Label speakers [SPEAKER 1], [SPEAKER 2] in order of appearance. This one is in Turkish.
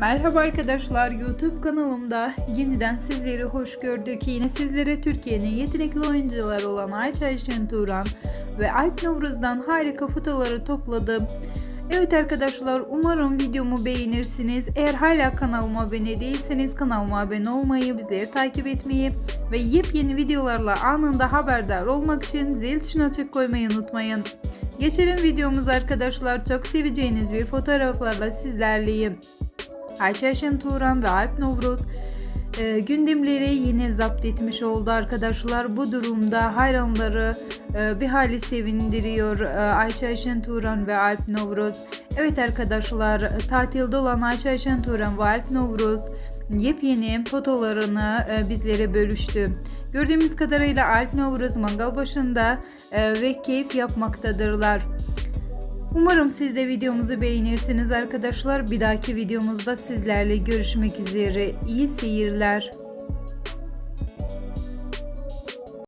[SPEAKER 1] Merhaba arkadaşlar YouTube kanalımda yeniden sizleri hoş gördük. Yine sizlere Türkiye'nin yetenekli oyuncuları olan Ayça Ayşen Turan ve Alp Novruz'dan harika fotoları topladım. Evet arkadaşlar umarım videomu beğenirsiniz. Eğer hala kanalıma abone değilseniz kanalıma abone olmayı, bizleri takip etmeyi ve yepyeni videolarla anında haberdar olmak için zil tuşuna açık koymayı unutmayın. Geçelim videomuz arkadaşlar. Çok seveceğiniz bir fotoğraflarla sizlerleyim. Ayça Ayşen Turan ve Alp Novruz e, gündemleri yine zapt etmiş oldu arkadaşlar. Bu durumda hayranları e, bir hali sevindiriyor e, Ayça Ayşen Turan ve Alp Novruz. Evet arkadaşlar tatilde olan Ayça Ayşen Turan ve Alp Novruz yepyeni fotolarını e, bizlere bölüştü. Gördüğümüz kadarıyla Alp Novruz mangal başında e, ve keyif yapmaktadırlar. Umarım siz de videomuzu beğenirsiniz arkadaşlar. Bir dahaki videomuzda sizlerle görüşmek üzere. İyi seyirler.